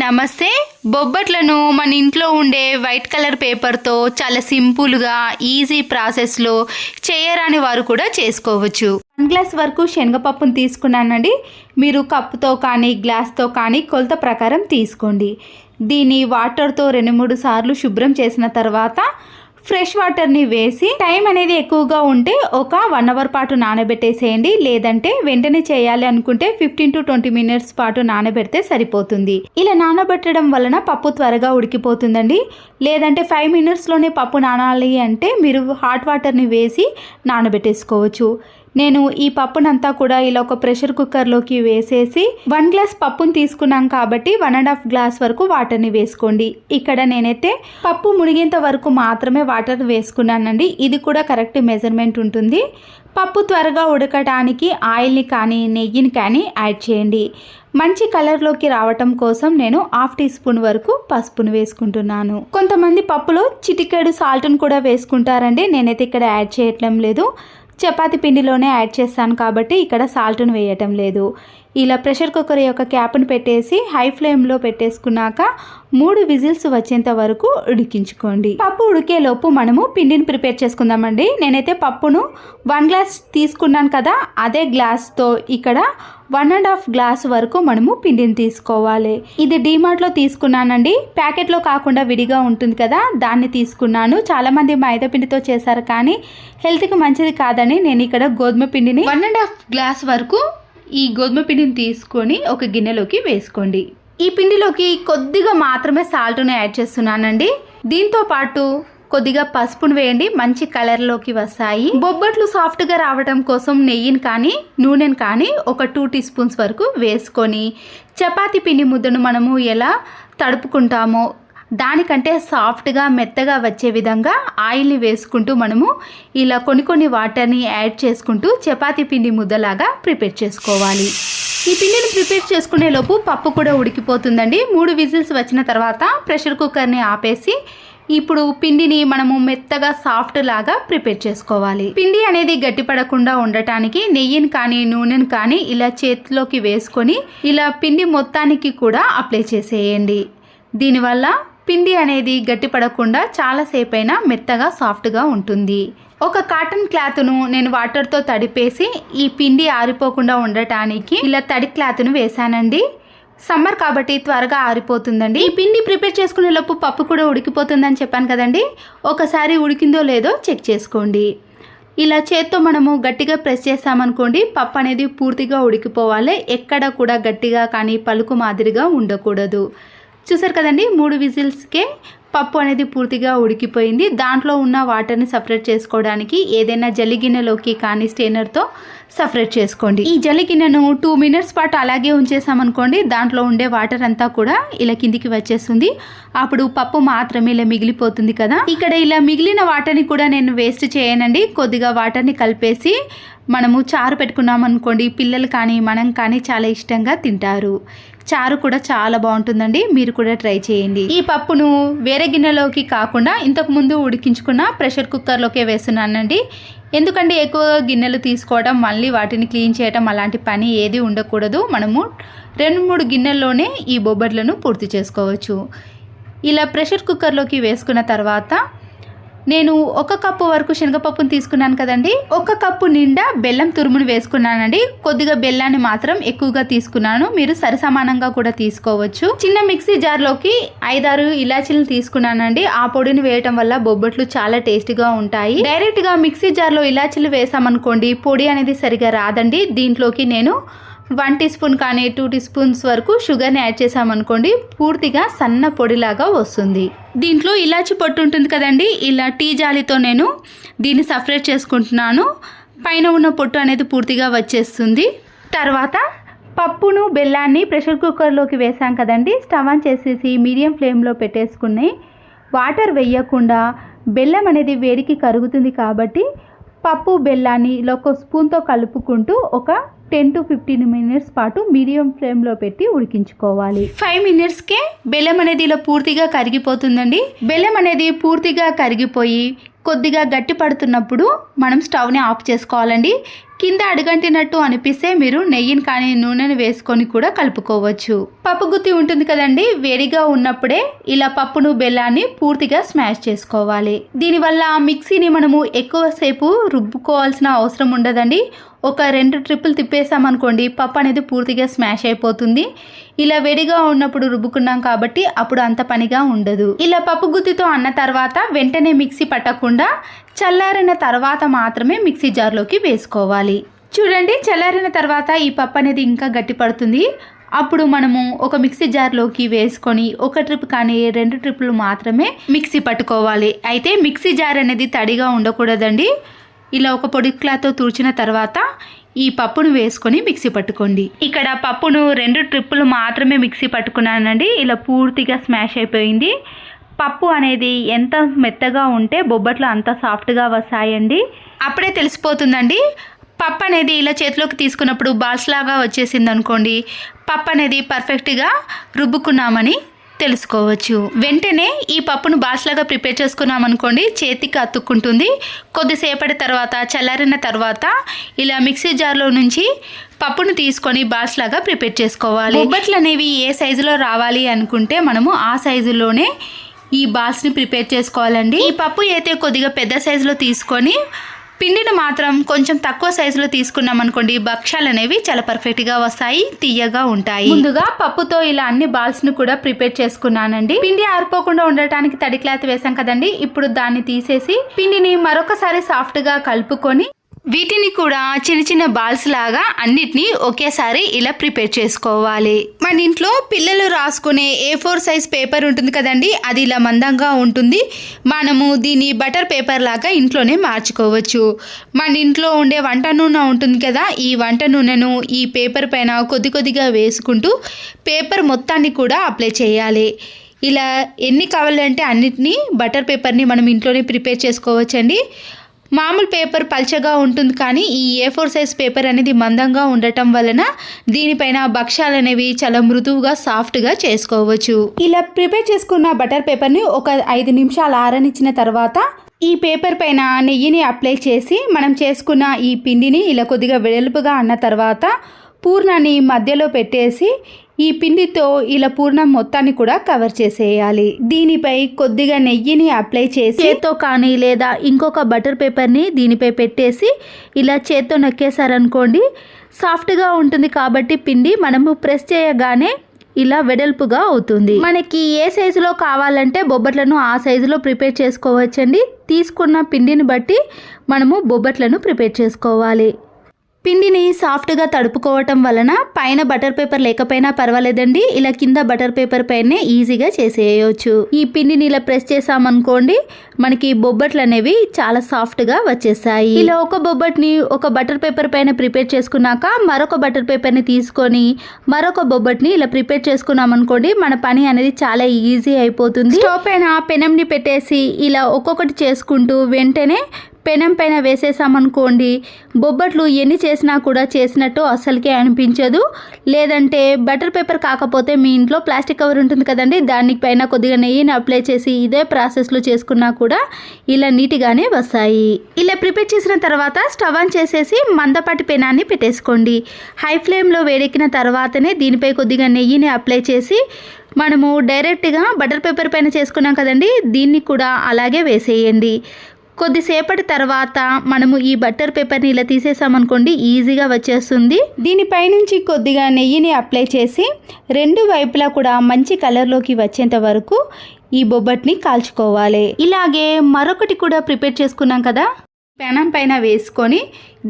నమస్తే. బొబ్బట్లను మన ఇంట్లో ఉండే వైట్ కలర్ పేపర్తో చాలా సింపుల్గా ఈజీ ప్రాసెస్లో చేయరాని వారు కూడా చేసుకోవచ్చు. వన్ గ్లాస్ వరకు శనగపప్పును తీసుకున్నానండి. మీరు కప్పుతో కానీ గ్లాస్తో కానీ కొలత ప్రకారం తీసుకోండి. దీన్ని వాటర్తో రెండు మూడు సార్లు శుభ్రం చేసిన తర్వాత ఫ్రెష్ వాటర్ని వేసి టైం అనేది ఎక్కువగా ఉంటే ఒక వన్ అవర్ పాటు నానబెట్టేసేయండి. లేదంటే వెంటనే చేయాలి అనుకుంటే ఫిఫ్టీన్ టు ట్వంటీ మినిట్స్ పాటు నానబెడితే సరిపోతుంది. ఇలా నానబెట్టడం వలన పప్పు త్వరగా ఉడికిపోతుందండి. లేదంటే ఫైవ్ మినిట్స్లోనే పప్పు నానాలి అంటే మీరు హాట్ వాటర్ని వేసి నానబెట్టేసుకోవచ్చు. నేను ఈ పప్పునంతా కూడా ఇలా ఒక ప్రెషర్ కుక్కర్లోకి వేసేసి వన్ గ్లాస్ పప్పును తీసుకున్నాం కాబట్టి వన్ అండ్ హాఫ్ గ్లాస్ వరకు వాటర్ని వేసుకోండి. ఇక్కడ నేనైతే పప్పు మునిగేంత వరకు మాత్రమే వాటర్ వేసుకున్నానండి. ఇది కూడా కరెక్ట్ మెజర్మెంట్ ఉంటుంది. పప్పు త్వరగా ఉడకటానికి ఆయిల్ని కానీ నెయ్యిని కానీ యాడ్ చేయండి. మంచి కలర్లోకి రావటం కోసం నేను హాఫ్ టీ స్పూన్ వరకు పసుపును వేసుకుంటున్నాను. కొంతమంది పప్పులో చిటికెడు సాల్ట్ను కూడా వేసుకుంటారండి. నేనైతే ఇక్కడ యాడ్ చేయటం లేదు. చపాతి పిండిలోనే యాడ్ చేస్తాను కాబట్టి ఇక్కడ సాల్ట్ను వేయటం లేదు. ఇలా ప్రెషర్ కుక్కర్ యొక్క క్యాప్ను పెట్టేసి హై ఫ్లేమ్లో పెట్టేసుకున్నాక మూడు విజిల్స్ వచ్చేంత వరకు ఉడికించుకోండి. పప్పు ఉడికేలోపు మనము పిండిని ప్రిపేర్ చేసుకుందామండి. నేనైతే పప్పును వన్ గ్లాస్ తీసుకున్నాను కదా అదే గ్లాస్తో ఇక్కడ వన్ అండ్ హాఫ్ గ్లాస్ వరకు మనము పిండిని తీసుకోవాలి. ఇది డీమార్ట్లో తీసుకున్నానండి. ప్యాకెట్లో కాకుండా విడిగా ఉంటుంది కదా దాన్ని తీసుకున్నాను. చాలామంది మైదా పిండితో చేశారు కానీ హెల్త్కి మంచిది కాదని నేను ఇక్కడ గోధుమ పిండిని వన్ అండ్ హాఫ్ గ్లాస్ వరకు ఈ గోధుమ పిండిని తీసుకొని ఒక గిన్నెలోకి వేసుకోండి. ఈ పిండిలోకి కొద్దిగా మాత్రమే సాల్ట్ను యాడ్ చేస్తున్నానండి. దీంతో పాటు కొద్దిగా పసుపును వేయండి. మంచి కలర్లోకి వస్తాయి. బొబ్బట్లు సాఫ్ట్గా రావడం కోసం నెయ్యిని కానీ నూనెను కానీ ఒక టూ టీ స్పూన్స్ వరకు వేసుకొని చపాతీ పిండి ముద్దను మనము ఎలా తడుపుకుంటామో దానికంటే సాఫ్ట్గా మెత్తగా వచ్చే విధంగా ఆయిల్ని వేసుకుంటూ మనము ఇలా కొన్ని కొన్ని వాటర్ని యాడ్ చేసుకుంటూ చపాతీ పిండి ముద్దలాగా ప్రిపేర్ చేసుకోవాలి. ఈ పిండిని ప్రిపేర్ చేసుకునే లోపు పప్పు కూడా ఉడికిపోతుందండి. మూడు విజిల్స్ వచ్చిన తర్వాత ప్రెషర్ కుక్కర్ని ఆపేసి ఇప్పుడు పిండిని మనము మెత్తగా సాఫ్ట్ లాగా ప్రిపేర్ చేసుకోవాలి. పిండి అనేది గట్టిపడకుండా ఉండటానికి నెయ్యిని కానీ నూనెను కానీ ఇలా చేతిలోకి వేసుకొని ఇలా పిండి మొత్తానికి కూడా అప్లై చేసేయండి. దీనివల్ల పిండి అనేది గట్టిపడకుండా చాలాసేపు అయినా మెత్తగా సాఫ్ట్గా ఉంటుంది. ఒక కాటన్ క్లాత్ను నేను వాటర్తో తడిపేసి ఈ పిండి ఆరిపోకుండా ఉండటానికి ఇలా తడి క్లాత్ను వేసానండి సమ్మర్ కాబట్టి త్వరగా ఆరిపోతుందండి. ఈ పిండి ప్రిపేర్ చేసుకునే లోపు పప్పు కూడా ఉడికిపోతుందని చెప్పాను కదండి. ఒకసారి ఉడికిందో లేదో చెక్ చేసుకోండి. ఇలా చేత్తో మనము గట్టిగా ప్రెస్ చేసామనుకోండి పప్పు అనేది పూర్తిగా ఉడికిపోవాలి. ఎక్కడ కూడా గట్టిగా కానీ పలుకు మాదిరిగా ఉండకూడదు. చూసారు కదండి మూడు విజిల్స్కే పప్పు అనేది పూర్తిగా ఉడికిపోయింది. దాంట్లో ఉన్న వాటర్ని సపరేట్ చేసుకోవడానికి ఏదైనా జల్లి గిన్నెలోకి కానీ స్టేనర్తో సపరేట్ చేసుకోండి. ఈ జల్లి గిన్నెను టూ మినిట్స్ పాటు అలాగే ఉంచేసామనుకోండి దాంట్లో ఉండే వాటర్ అంతా కూడా ఇలా కిందికి వచ్చేస్తుంది. అప్పుడు పప్పు మాత్రమే ఇలా మిగిలిపోతుంది కదా. ఇక్కడ ఇలా మిగిలిన వాటర్ని కూడా నేను వేస్ట్ చేయనండి. కొద్దిగా వాటర్ని కలిపేసి మనము చారు పెట్టుకున్నాం అనుకోండి పిల్లలు కానీ మనం కానీ చాలా ఇష్టంగా తింటారు. చారు కూడా చాలా బాగుంటుందండి. మీరు కూడా ట్రై చేయండి. ఈ పప్పును వేరే గిన్నెలోకి కాకుండా ఇంతకు ముందు ఉడికించుకున్న ప్రెషర్ కుక్కర్లోకే వేస్తున్నానండి. ఎందుకంటే ఎక్కువ గిన్నెలు తీసుకోవడం మళ్ళీ వాటిని క్లీన్ చేయడం అలాంటి పని ఏది ఉండకూడదు. మనము రెండు మూడు గిన్నెల్లోనే ఈ బొబ్బట్లను పూర్తి చేసుకోవచ్చు. ఇలా ప్రెషర్ కుక్కర్లోకి వేసుకున్న తర్వాత నేను ఒక కప్పు వరకు శనగపప్పును తీసుకున్నాను కదండి. ఒక కప్పు నిండా బెల్లం తురుమును వేసుకున్నానండి. కొద్దిగా బెల్లాన్ని మాత్రం ఎక్కువగా తీసుకున్నాను. మీరు సరిసమానంగా కూడా తీసుకోవచ్చు. చిన్న మిక్సీ జార్లోకి ఐదారు ఇలాచీలను తీసుకున్నానండి. ఆ పొడిని వేయటం వల్ల బొబ్బట్లు చాలా టేస్టీగా ఉంటాయి. డైరెక్ట్గా మిక్సీ జార్లో ఇలాచీలు వేసామనుకోండి పొడి అనేది సరిగా రాదండి. దీంట్లోకి నేను వన్ టీ స్పూన్ కానీ టూ టీ స్పూన్స్ వరకు షుగర్ని యాడ్ చేసామనుకోండి పూర్తిగా సన్న పొడిలాగా వస్తుంది. దీంట్లో ఇలాచి పొట్టు ఉంటుంది కదండి ఇలా టీ జాలితో నేను దీన్ని సపరేట్ చేసుకుంటున్నాను. పైన ఉన్న పొట్టు అనేది పూర్తిగా వచ్చేస్తుంది. తర్వాత పప్పును బెల్లాన్ని ప్రెషర్ కుక్కర్లోకి వేసాం కదండి స్టవ్ ఆన్ చేసేసి మీడియం ఫ్లేమ్లో పెట్టేసుకుని వాటర్ వేయకుండా బెల్లం అనేది వేడికి కరుగుతుంది కాబట్టి పప్పు బెల్లాన్ని ఇలా ఒక స్పూన్తో కలుపుకుంటూ ఒక టెన్ టు ఫిఫ్టీన్ మినిట్స్ పాటు మీడియం ఫ్లేమ్లో పెట్టి ఉడికించుకోవాలి. ఫైవ్ మినిట్స్కే బెల్లం అనేది ఇలా పూర్తిగా కరిగిపోతుందండి. బెల్లం అనేది పూర్తిగా కరిగిపోయి కొద్దిగా గట్టి పడుతున్నప్పుడు మనం స్టవ్ని ఆఫ్ చేసుకోవాలండి. కింద అడుగంటినట్టు అనిపిస్తే మీరు నెయ్యిని కానీ నూనెను వేసుకొని కూడా కలుపుకోవచ్చు. పప్పు గుత్తి ఉంటుంది కదండి వేడిగా ఉన్నప్పుడే ఇలా పప్పును బెల్లాన్ని పూర్తిగా స్మాష్ చేసుకోవాలి. దీనివల్ల మిక్సీని మనము ఎక్కువసేపు రుబ్బుకోవాల్సిన అవసరం ఉండదండి. ఒక రెండు ట్రిప్పులు తిప్పేసామనుకోండి పప్పు అనేది పూర్తిగా స్మాష్ అయిపోతుంది. ఇలా వేడిగా ఉన్నప్పుడు రుబ్బుకున్నాం కాబట్టి అప్పుడు అంత పనిగా ఉండదు. ఇలా పప్పు గుత్తితో అన్న తర్వాత వెంటనే మిక్సీ పట్టకుండా చల్లారిన తర్వాత మాత్రమే మిక్సీ జార్లోకి వేసుకోవాలి. చూడండి చల్లారిన తర్వాత ఈ పప్పు అనేది ఇంకా గట్టి పడుతుంది. అప్పుడు మనము ఒక మిక్సీ జార్లోకి వేసుకొని ఒక ట్రిప్ కానీ రెండు ట్రిప్పులు మాత్రమే మిక్సీ పట్టుకోవాలి. అయితే మిక్సీ జార్ అనేది తడిగా ఉండకూడదండి. ఇలా ఒక పొడి క్లాత్తో తుడిచిన తర్వాత ఈ పప్పును వేసుకొని మిక్సీ పట్టుకోండి. ఇక్కడ పప్పును రెండు ట్రిప్పులు మాత్రమే మిక్సీ పట్టుకున్నానండి. ఇలా పూర్తిగా స్మాష్ అయిపోయింది. పప్పు అనేది ఎంత మెత్తగా ఉంటే బొబ్బట్లు అంత సాఫ్ట్గా వస్తాయండి. అప్పుడే తెలిసిపోతుందండి. పప్పు అనేది ఇలా చేతిలోకి తీసుకున్నప్పుడు బాల్స్ లాగా వచ్చేసింది అనుకోండి. పప్పు అనేది పర్ఫెక్ట్గా రుబ్బుకున్నామని తెలుసుకోవచ్చు. వెంటనే ఈ పప్పును బాస్లాగా ప్రిపేర్ చేసుకున్నాం అనుకోండి చేతికి అతుక్కుంటుంది. కొద్దిసేపటి తర్వాత చల్లారిన తర్వాత ఇలా మిక్సీ జార్లో నుంచి పప్పును తీసుకొని బాల్స్ లాగా ప్రిపేర్ చేసుకోవాలి. బొబ్బట్లు అనేవి ఏ సైజులో రావాలి అనుకుంటే మనము ఆ సైజులోనే ఈ బాల్స్ని ప్రిపేర్ చేసుకోవాలండి. ఈ పప్పు అయితే కొద్దిగా పెద్ద సైజులో తీసుకొని పిండిని మాత్రం కొంచెం తక్కువ సైజులో తీసుకున్నాం అనుకోండి భక్ష్యాలు అనేవి చాలా పర్ఫెక్ట్గా వస్తాయి తీయగా ఉంటాయి. ముందుగా పప్పుతో ఇలా అన్ని బాల్స్ను కూడా ప్రిపేర్ చేసుకున్నానండి. పిండి ఆరిపోకుండా ఉండటానికి తడి క్లాత్ వేసాం కదండి. ఇప్పుడు దాన్ని తీసేసి పిండిని మరొకసారి సాఫ్ట్గా కలుపుకొని వీటిని కూడా చిన్న చిన్న బాల్స్ లాగా అన్నిటినీ ఒకేసారి ఇలా ప్రిపేర్ చేసుకోవాలి. మన ఇంట్లో పిల్లలు రాసుకునే ఏ ఫోర్ సైజ్ పేపర్ ఉంటుంది కదండి అది ఇలా మందంగా ఉంటుంది. మనము దీన్ని బటర్ పేపర్ లాగా ఇంట్లోనే మార్చుకోవచ్చు. మన ఇంట్లో ఉండే వంట నూనె ఉంటుంది కదా ఈ వంట నూనెను ఈ పేపర్ పైన కొద్ది కొద్దిగా వేసుకుంటూ పేపర్ మొత్తాన్ని కూడా అప్లై చేయాలి. ఇలా ఎన్ని కావాలంటే అన్నిటినీ బటర్ పేపర్ని మనం ఇంట్లోనే ప్రిపేర్ చేసుకోవచ్చండి. మామూలు పేపర్ పల్చగా ఉంటుంది కానీ ఈ ఏ ఫోర్ సైజ్ పేపర్ అనేది మందంగా ఉండటం వలన దీనిపైన భక్ష్యాలు అనేవి చాలా మృదువుగా సాఫ్ట్గా చేసుకోవచ్చు. ఇలా ప్రిపేర్ చేసుకున్న బటర్ పేపర్ని ఒక ఐదు నిమిషాలు ఆరనిచ్చిన తర్వాత ఈ పేపర్ పైన నెయ్యిని అప్లై చేసి మనం చేసుకున్న ఈ పిండిని ఇలా కొద్దిగా వెడల్పుగా అన్న తర్వాత పూర్ణాన్ని మధ్యలో పెట్టేసి ఈ పిండితో ఇలా పూర్ణం మొత్తాన్ని కూడా కవర్ చేసేయాలి. దీనిపై కొద్దిగా నెయ్యిని అప్లై చేసి చేత్తో కానీ లేదా ఇంకొక బటర్ పేపర్ని దీనిపై పెట్టేసి ఇలా చేత్తో నొక్కేసారనుకోండి సాఫ్ట్గా ఉంటుంది కాబట్టి పిండి మనము ప్రెస్ చేయగానే ఇలా వెడల్పుగా అవుతుంది. మనకి ఏ సైజులో కావాలంటే బొబ్బట్లను ఆ సైజులో ప్రిపేర్ చేసుకోవచ్చండి. తీసుకున్న పిండిని బట్టి మనము బొబ్బట్లను ప్రిపేర్ చేసుకోవాలి. పిండిని సాఫ్ట్గా తడుపుకోవటం వలన పైన బటర్ పేపర్ లేకపోయినా పర్వాలేదండి. ఇలా కింద బటర్ పేపర్ పైనే ఈజీగా చేసేయచ్చు. ఈ పిండిని ఇలా ప్రెస్ చేసామనుకోండి మనకి బొబ్బట్లు అనేవి చాలా సాఫ్ట్గా వచ్చేసాయి ఇలా ఒక బొబ్బట్ని ఒక బటర్ పేపర్ పైన ప్రిపేర్ చేసుకున్నాక మరొక బటర్ పేపర్ని తీసుకొని మరొక బొబ్బట్ని ఇలా ప్రిపేర్ చేసుకున్నాం అనుకోండి మన పని అనేది చాలా ఈజీ అయిపోతుంది. స్టవ్ పైన పెనంని పెట్టేసి ఇలా ఒక్కొక్కటి చేసుకుంటూ వెంటనే పెనం పైన వేసేసామనుకోండి బొబ్బట్లు ఎన్ని చేసినా కూడా చేసినట్టు అస్సలకే అనిపించదు. లేదంటే బటర్ పేపర్ కాకపోతే మీ ఇంట్లో ప్లాస్టిక్ కవర్ ఉంటుంది కదండి దానిపైన కొద్దిగా నెయ్యిని అప్లై చేసి ఇదే ప్రాసెస్లో చేసుకున్నా కూడా ఇలా నీట్గానే వస్తాయి. ఇలా ప్రిపేర్ చేసిన తర్వాత స్టవ్ ఆన్ చేసేసి మందపాటి పెనాన్ని పెట్టేసుకోండి. హై ఫ్లేమ్లో వేడెక్కిన తర్వాతనే దీనిపై కొద్దిగా నెయ్యిని అప్లై చేసి మనము డైరెక్ట్గా బటర్ పేపర్ పైన చేసుకున్నాం కదండి దీన్ని కూడా అలాగే వేసేయండి. కొద్దిసేపటి తర్వాత మనము ఈ బట్టర్ పేపర్ని ఇలా తీసేసామనుకోండి ఈజీగా వచ్చేస్తుంది. దీనిపై నుంచి కొద్దిగా నెయ్యిని అప్లై చేసి రెండు వైపులా కూడా మంచి కలర్లోకి వచ్చేంత వరకు ఈ బొబ్బట్ని కాల్చుకోవాలి. ఇలాగే మరొకటి కూడా ప్రిపేర్ చేసుకున్నాం కదా? పెనం పైన వేసుకొని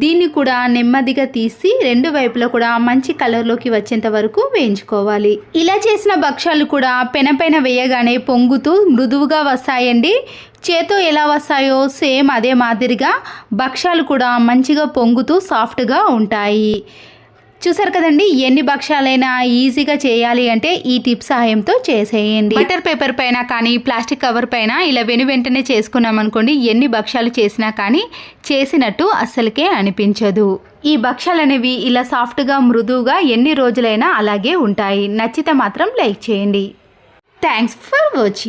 దీన్ని కూడా నెమ్మదిగా తీసి రెండు వైపులా కూడా మంచి కలర్లోకి వచ్చేంత వరకు వేయించుకోవాలి. ఇలా చేసిన భక్ష్యాలు కూడా పెనం పైన వేయగానే పొంగుతూ మృదువుగా వస్తాయండి. చేతో ఎలా వస్తాయో సేమ్ అదే మాదిరిగా భక్ష్యాలు కూడా మంచిగా పొంగుతూ సాఫ్ట్గా ఉంటాయి. చూసారు కదండి ఎన్ని భక్ష్యాలైనా ఈజీగా చేయాలి అంటే ఈ టిప్ సహాయంతో చేసేయండి. బటర్ పేపర్ పైన కానీ ప్లాస్టిక్ కవర్ పైన ఇలా వెను వెంటనే చేసుకున్నాం అనుకోండి ఎన్ని భక్ష్యాలు చేసినా కానీ చేసినట్టు అస్సలకే అనిపించదు. ఈ భక్ష్యాలు అనేవి ఇలా సాఫ్ట్గా మృదువుగా ఎన్ని రోజులైనా అలాగే ఉంటాయి. నచ్చితే మాత్రం లైక్ చేయండి. Thanks for watching.